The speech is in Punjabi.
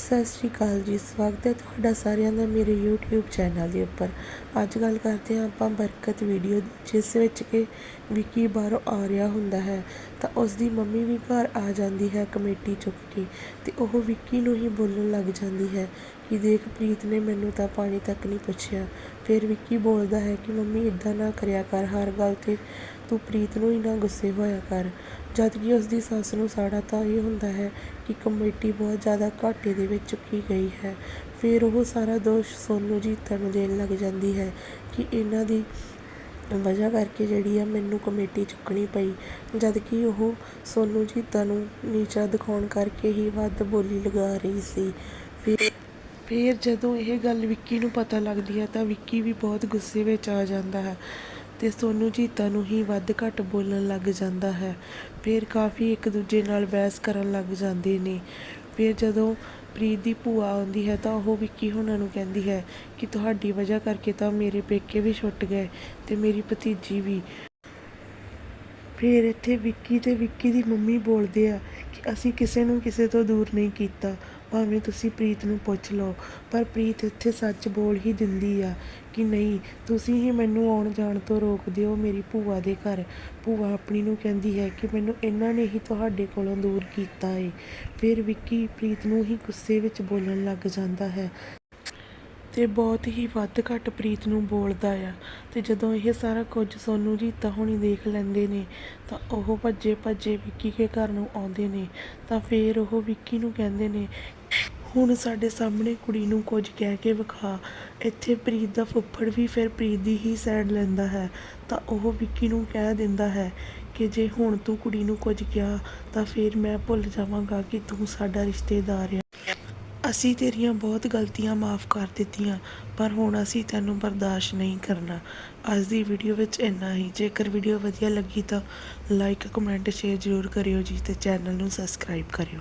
ਸਤਿ ਸ਼੍ਰੀ ਅਕਾਲ ਜੀ, ਸਵਾਗਤ ਹੈ ਤੁਹਾਡਾ ਸਾਰਿਆਂ ਦਾ ਮੇਰੇ YouTube ਚੈਨਲ ਦੇ ਉੱਪਰ। ਅੱਜ ਗੱਲ ਕਰਦੇ ਹਾਂ ਆਪਾਂ ਬਰਕਤ ਵੀਡੀਓ ਦੀ, ਜਿਸ ਵਿੱਚ ਕਿ ਵਿੱਕੀ ਬਾਹਰੋਂ ਆ ਰਿਹਾ ਹੁੰਦਾ ਹੈ, ਤਾਂ ਉਸ ਦੀ ਮੰਮੀ ਵੀ ਘਰ ਆ ਜਾਂਦੀ ਹੈ ਕਮੇਟੀ ਚੁੱਕ ਕੇ ਤੇ ਉਹ ਵਿੱਕੀ ਨੂੰ ਹੀ ਬੋਲਣ ਲੱਗ ਜਾਂਦੀ ਹੈ ਕਿ ਦੇਖ ਪ੍ਰੀਤ ਨੇ ਮੈਨੂੰ ਤਾਂ ਪਾਣੀ ਤੱਕ ਨਹੀਂ ਪੁੱਛਿਆ। ਫਿਰ ਵਿੱਕੀ ਬੋਲਦਾ ਹੈ ਕਿ ਮੰਮੀ ਇਦਾਂ ਨਾ ਕਰਿਆ ਕਰ, ਹਰ ਗੱਲ ਤੇ ਤੂੰ ਪ੍ਰੀਤ ਨੂੰ ਹੀ ਨਾ ਗੁੱਸੇ ਹੋਇਆ ਕਰ। ਜਦ ਕਿ ਉਸ ਦੀ ਸੱਸ ਨੂੰ ਸਾੜਾ ਤਾਂ ਇਹ ਹੁੰਦਾ ਹੈ ਕਿ ਕਮੇਟੀ ਬਹੁਤ ਜ਼ਿਆਦਾ ਘਾਟੇ ਦੇ ਵਿੱਚ ਚੁੱਕੀ ਗਈ ਹੈ। ਫਿਰ ਉਹ ਸਾਰਾ ਦੋਸ਼ ਸੋਨੂ ਜੀਤਾ ਨੂੰ ਦੇਣ ਲੱਗ ਜਾਂਦੀ ਹੈ ਕਿ ਇਹਨਾਂ ਦੀ ਵਜ੍ਹਾ ਕਰਕੇ ਜਿਹੜੀ ਆ ਮੈਨੂੰ ਕਮੇਟੀ ਚੁੱਕਣੀ ਪਈ। ਜਦ ਕਿ ਉਹ ਸੋਨੂ ਜੀਤਾ ਨੂੰ ਨੀਚਾ ਦਿਖਾਉਣ ਕਰਕੇ ਹੀ ਵੱਧ ਬੋਲੀ ਲਗਾ ਰਹੀ ਸੀ। ਫਿਰ ਫਿਰ ਜਦੋਂ ਇਹ ਗੱਲ ਵਿੱਕੀ ਨੂੰ ਪਤਾ ਲੱਗਦੀ ਹੈ ਤਾਂ ਵਿੱਕੀ ਵੀ ਬਹੁਤ ਗੁੱਸੇ ਵਿੱਚ ਆ ਜਾਂਦਾ ਹੈ। ਅਤੇ ਸੋਨੂ ਚੀਤਾ ਨੂੰ ਹੀ ਵੱਧ ਘੱਟ ਬੋਲਣ ਲੱਗ ਜਾਂਦਾ ਹੈ। ਫਿਰ ਕਾਫੀ ਇੱਕ ਦੂਜੇ ਨਾਲ ਬਹਿਸ ਕਰਨ ਲੱਗ ਜਾਂਦੇ ਨੇ। ਫਿਰ ਜਦੋਂ ਪ੍ਰੀਤ ਦੀ ਭੂਆ ਆਉਂਦੀ ਹੈ ਤਾਂ ਉਹ ਵਿੱਕੀ ਹੁਣਾਂ ਨੂੰ ਕਹਿੰਦੀ ਹੈ ਕਿ ਤੁਹਾਡੀ ਵਜ੍ਹਾ ਕਰਕੇ ਤਾਂ ਮੇਰੇ ਪੇਕੇ ਵੀ ਛੁੱਟ ਗਏ ਤੇ ਮੇਰੀ ਭਤੀਜੀ ਵੀ। ਫਿਰ ਇੱਥੇ ਵਿੱਕੀ ਤੇ ਵਿੱਕੀ ਦੀ ਮੰਮੀ ਬੋਲਦੇ ਆ ਕਿ ਅਸੀਂ ਕਿਸੇ ਨੂੰ ਕਿਸੇ ਤੋਂ ਦੂਰ ਨਹੀਂ ਕੀਤਾ। ਭਾਵੇਂ ਤੁਸੀਂ ਪ੍ਰੀਤ ਨੂੰ ਪੁੱਛ ਲਓ, ਪਰ ਪ੍ਰੀਤ ਇੱਥੇ ਸੱਚ ਬੋਲ ਹੀ ਦਿੰਦੀ ਆ ਕਿ ਨਹੀਂ, ਤੁਸੀਂ ਹੀ ਮੈਨੂੰ ਆਉਣ ਜਾਣ ਤੋਂ ਰੋਕ ਦਿਓ ਮੇਰੀ ਭੂਆ ਦੇ ਘਰ। ਭੂਆ ਆਪਣੀ ਨੂੰ ਕਹਿੰਦੀ ਹੈ ਕਿ ਮੈਨੂੰ ਇਹਨਾਂ ਨੇ ਹੀ ਤੁਹਾਡੇ ਕੋਲੋਂ ਦੂਰ ਕੀਤਾ ਏ। ਫਿਰ ਵਿੱਕੀ ਪ੍ਰੀਤ ਨੂੰ ਹੀ ਗੁੱਸੇ ਵਿੱਚ ਬੋਲਣ ਲੱਗ ਜਾਂਦਾ ਹੈ। ਅਤੇ ਬਹੁਤ ਹੀ ਵੱਧ ਘੱਟ ਪ੍ਰੀਤ ਨੂੰ ਬੋਲਦਾ ਆ। ਅਤੇ ਜਦੋਂ ਇਹ ਸਾਰਾ ਕੁਝ ਸੋਨੂੰ ਜੀਤਾ ਹੋਣੀ ਦੇਖ ਲੈਂਦੇ ਨੇ, ਤਾਂ ਉਹ ਭੱਜੇ ਭੱਜੇ ਵਿੱਕੀ ਦੇ ਘਰ ਨੂੰ ਆਉਂਦੇ ਨੇ। ਤਾਂ ਫਿਰ ਉਹ ਵਿੱਕੀ ਨੂੰ ਕਹਿੰਦੇ ਨੇ, ਹੁਣ ਸਾਡੇ ਸਾਹਮਣੇ ਕੁੜੀ ਨੂੰ ਕੁਝ ਕਹਿ ਕੇ ਵਿਖਾ। ਇੱਥੇ ਪ੍ਰੀਤ ਦਾ ਫੁੱਫੜ ਵੀ ਫਿਰ ਪ੍ਰੀਤ ਦੀ ਹੀ ਸਾਈਡ ਲੈਂਦਾ ਹੈ। ਤਾਂ ਉਹ ਵਿੱਕੀ ਨੂੰ ਕਹਿ ਦਿੰਦਾ ਹੈ ਕਿ ਜੇ ਹੁਣ ਤੂੰ ਕੁੜੀ ਨੂੰ ਕੁਝ ਕਿਹਾ, ਤਾਂ ਫਿਰ ਮੈਂ ਭੁੱਲ ਜਾਵਾਂਗਾ ਕਿ ਤੂੰ ਸਾਡਾ ਰਿਸ਼ਤੇਦਾਰ ਆ। ਅਸੀਂ ਤੇਰੀਆਂ ਬਹੁਤ ਗਲਤੀਆਂ ਮਾਫ ਕਰ ਦਿੱਤੀਆਂ, ਪਰ ਹੁਣ ਅਸੀਂ ਤੈਨੂੰ ਬਰਦਾਸ਼ਤ ਨਹੀਂ ਕਰਨਾ। ਅੱਜ ਦੀ ਵੀਡੀਓ ਵਿੱਚ ਇੰਨਾ ਹੀ। ਜੇਕਰ ਵੀਡੀਓ ਵਧੀਆ ਲੱਗੀ ਤਾਂ ਲਾਈਕ ਕਮੈਂਟ ਸ਼ੇਅਰ ਜ਼ਰੂਰ ਕਰਿਓ ਜੀ ਤੇ ਚੈਨਲ ਨੂੰ ਸਬਸਕ੍ਰਾਈਬ ਕਰਿਓ।